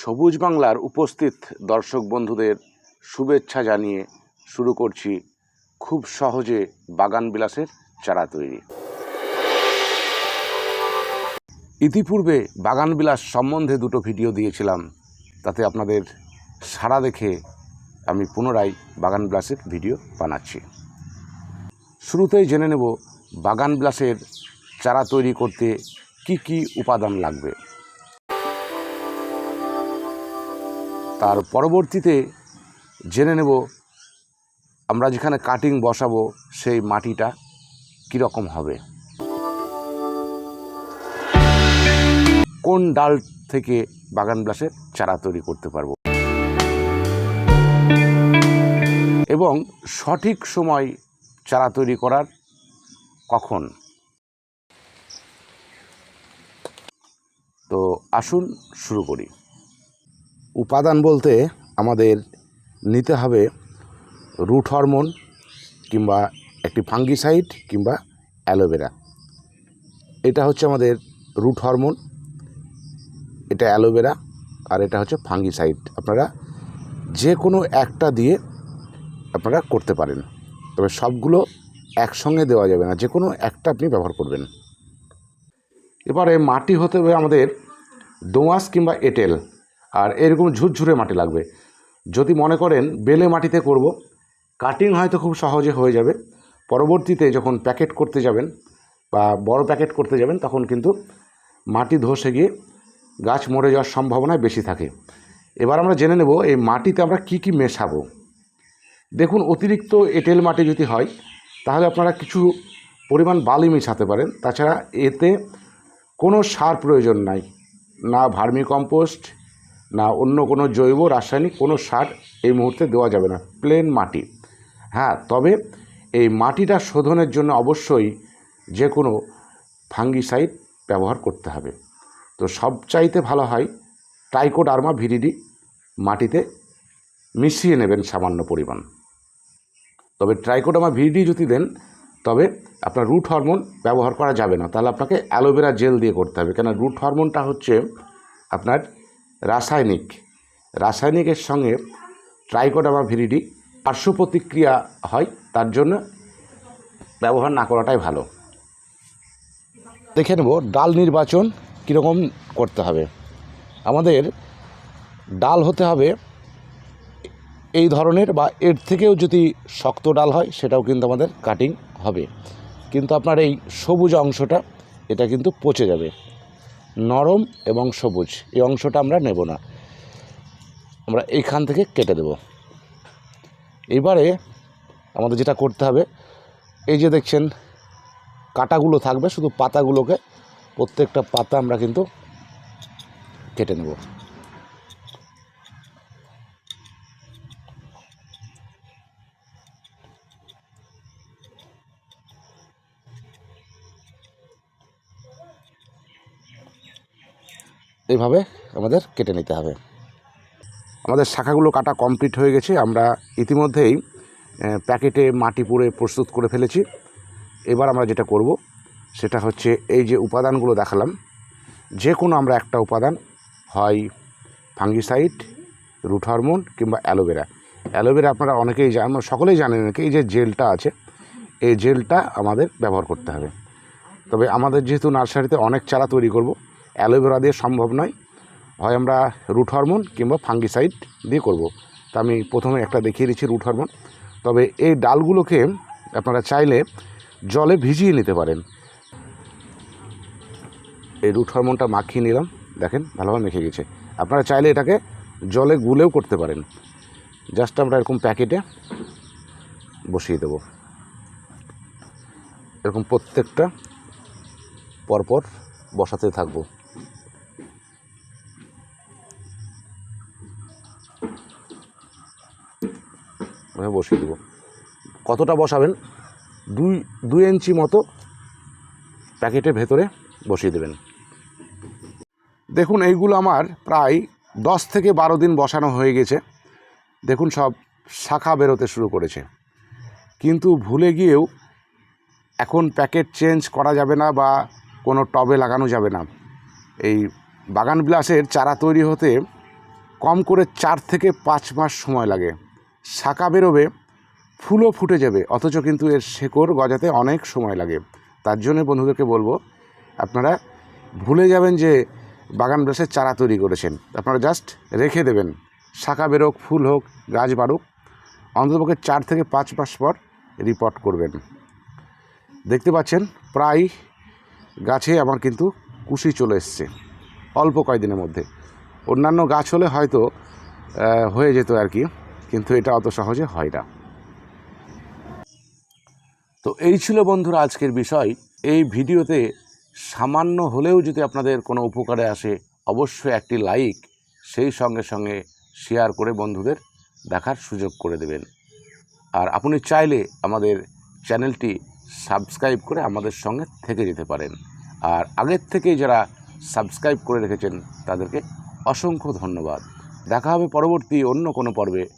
সবুজ বাংলার উপস্থিত দর্শক বন্ধুদের শুভেচ্ছা জানিয়ে শুরু করছি খুব সহজে বাগান বিলাসের চারা তৈরি। ইতিপূর্বে বাগান বিলাস সম্বন্ধে দুটো ভিডিও দিয়েছিলাম, তাতে আপনাদের সাড়া দেখে আমি পুনরায় বাগান বিলাসের ভিডিও বানাচ্ছি। শুরুতেই জেনে নেব বাগান বিলাসের চারা তৈরি করতে কি কি উপাদান লাগবে। তার পরবর্তীতে জেনে নেব আমরা যেখানে কাটিং বসাবো সেই মাটিটা কীরকম হবে। কোন ডাল থেকে বাগান ব্লাসের চারা তৈরি করতে পারব। এবং সঠিক সময় চারা তৈরি করার কখন? তো আসুন শুরু করি। উপাদান বলতে আমাদের নিতে হবে রুট হরমোন কিংবা একটি ফাঙ্গিসাইড কিংবা অ্যালোভেরা। এটা হচ্ছে আমাদের রুট হরমোন, এটা অ্যালোভেরা আর এটা হচ্ছে ফাঙ্গিসাইড। আপনারা যে কোনো একটা দিয়ে আপনারা করতে পারেন। তবে সবগুলো একসঙ্গে দেওয়া যাবে না যে কোনো একটা আপনি ব্যবহার করবেন। এবারে মাটি হতে হবে আমাদের দোঁয়াশ কিংবা এঁটেল। আর এরকম ঝুরঝুরে মাটি লাগবে। যদি মনে করেন বেলে মাটিতে করব কাটিং হয়তো খুব সহজে হয়ে যাবে। পরবর্তীতে যখন প্যাকেট করতে যাবেন বা বড় প্যাকেট করতে যাবেন, তখন কিন্তু মাটি ধসে গিয়ে গাছ মরে যাওয়ার সম্ভাবনা বেশি থাকে। এবার আমরা জেনে নেব এই মাটিতে আমরা কি কি মেশাবো। দেখুন, অতিরিক্ত এঁটেল মাটি যদি হয়, তাহলে আপনারা কিছু পরিমাণ বালি মেশাতে পারেন। তাছাড়া এতে কোনো সার প্রয়োজন নাই, না ভার্মি কম্পোস্ট না অন্য কোনো জৈব, রাসায়নিক কোনো সার এই মুহূর্তে দেওয়া যাবে না। প্লেন মাটি। হ্যাঁ তবে এই মাটিটা শোধনের জন্য অবশ্যই যে কোনো ফাঙ্গিসাইড ব্যবহার করতে হবে। তো সবচাইতে ভালো হয় টাইকোডার্মা ভিরিডি মাটিতে মিশিয়ে নেবেন সামান্য পরিমাণ। তবে ট্রাইকোডার্মা ভিরিডি যদি দেন, তবে আপনার রুট হরমোন ব্যবহার করা যাবে না। তাহলে আপনাকে অ্যালোভেরা জেল দিয়ে করতে হবে। কেন? রুট হরমোনটা হচ্ছে আপনার রাসায়নিক। রাসায়নিকের সঙ্গে ট্রাইকোডার্মা ভিরিডি পার্শ্ব প্রতিক্রিয়া হয়, তার জন্য ব্যবহার না করাটাই ভালো। দেখে নেব ডাল নির্বাচন কীরকম করতে হবে। আমাদের ডাল হতে হবে এই ধরনের বা এর থেকেও যদি শক্ত ডাল হয়, সেটাও কিন্তু আমাদের কাটিং হবে। কিন্তু আপনার এই সবুজ অংশটা, এটা কিন্তু পচে যাবে। নরম এবং সবুজ। এই অংশটা আমরা নেব না। আমরা এইখান থেকে কেটে দেব। এবারে আমাদের যেটা করতে হবে, এই যে দেখছেন, কাটাগুলো থাকবে, শুধু পাতাগুলোকে প্রত্যেকটা পাতা আমরা কিন্তু কেটে নেব। এইভাবে আমাদের কেটে নিতে হবে। আমাদের শাখাগুলো কাটা কমপ্লিট হয়ে গেছে। আমরা ইতিমধ্যেই প্যাকেটে মাটি পুরে প্রস্তুত করে ফেলেছি। এবার আমরা যেটা করব, সেটা হচ্ছে এই যে উপাদানগুলো দেখালাম। যে কোনো আমরা একটা উপাদান, হয় ফাঙ্গিসাইড, রুট হরমোন কিংবা অ্যালোভেরা। অ্যালোভেরা আপনারা অনেকেই জান, সকলেই জানেন নাকি, এই যে জেলটা আছে, এই জেলটা আমাদের ব্যবহার করতে হবে। তবে আমাদের যেহেতু নার্সারিতে অনেক চারা তৈরি করব অ্যালোভেরা দিয়ে সম্ভব নয়। হয় আমরা রুট হরমোন কিংবা ফাঙ্গিসাইড দিয়ে করব। তা আমি প্রথমে একটা দেখিয়ে দিচ্ছি রুট হরমোন। তবে এই ডালগুলোকে আপনারা চাইলে জলে ভিজিয়ে নিতে পারেন। এই রুট হরমোনটা মাখিয়ে নিলাম। দেখেন, ভালোভাবে মেখে গেছে। আপনারা চাইলে এটাকে জলে গুলেও করতে পারেন। জাস্ট আমরা এরকম প্যাকেটে বসিয়ে দেব। এরকম প্রত্যেকটা পরপর বসাতে থাকব। এভাবে বসিয়ে দেবো। কতটা বসাবেন? দুই দুই ইঞ্চি মতো প্যাকেটের ভেতরে বসিয়ে দেবেন। দেখুন, এইগুলো আমার প্রায় দশ থেকে বারো দিন বসানো হয়ে গেছে। দেখুন, সব শাখা বেরোতে শুরু করেছে। কিন্তু ভুলে গিয়েও এখন প্যাকেট চেঞ্জ করা যাবে না বা কোনো টবে লাগানো যাবে না। এই বাগান বিলাসের চারা তৈরি হতে কম করে চার থেকে পাঁচ মাস সময় লাগে। শাখা বেরোবে, ফুলও ফুটে যাবে, অথচ কিন্তু এর শেকড় গজাতে অনেক সময় লাগে। তার জন্য বন্ধুদেরকে বলব, আপনারা ভুলে যাবেন যে বাগান বিলাসের চারা তৈরি করেছেন। আপনারা জাস্ট রেখে দেবেন। শাখা বেরোক, ফুল হোক, গাছ বাড়ুক, অন্ততপক্ষে চার থেকে পাঁচ মাস পর রিপোর্ট করবেন। দেখতে পাচ্ছেন, প্রায় গাছে আমার কিন্তু কুশি চলে এসছে, অল্প কয়েকদিনের মধ্যে। অন্যান্য গাছ হলে হয়তো হয়ে যেত আর কি। কিন্তু এটা অত সহজে হয় না। তো এই ছিল বন্ধুরা আজকের বিষয়। এই ভিডিওতে সামান্য হলেও যদি আপনাদের কোনো উপকারে আসে, অবশ্যই একটি লাইক, সেই সঙ্গে সঙ্গে শেয়ার করে বন্ধুদের দেখার সুযোগ করে দেবেন। আর আপনি চাইলে আমাদের চ্যানেলটি সাবস্ক্রাইব করে আমাদের সঙ্গে থেকে যেতে পারেন। আর আগের থেকেই যারা সাবস্ক্রাইব করে রেখেছেন, তাদেরকে অসংখ্য ধন্যবাদ। দেখা হবে পরবর্তী অন্য কোনো পর্বে।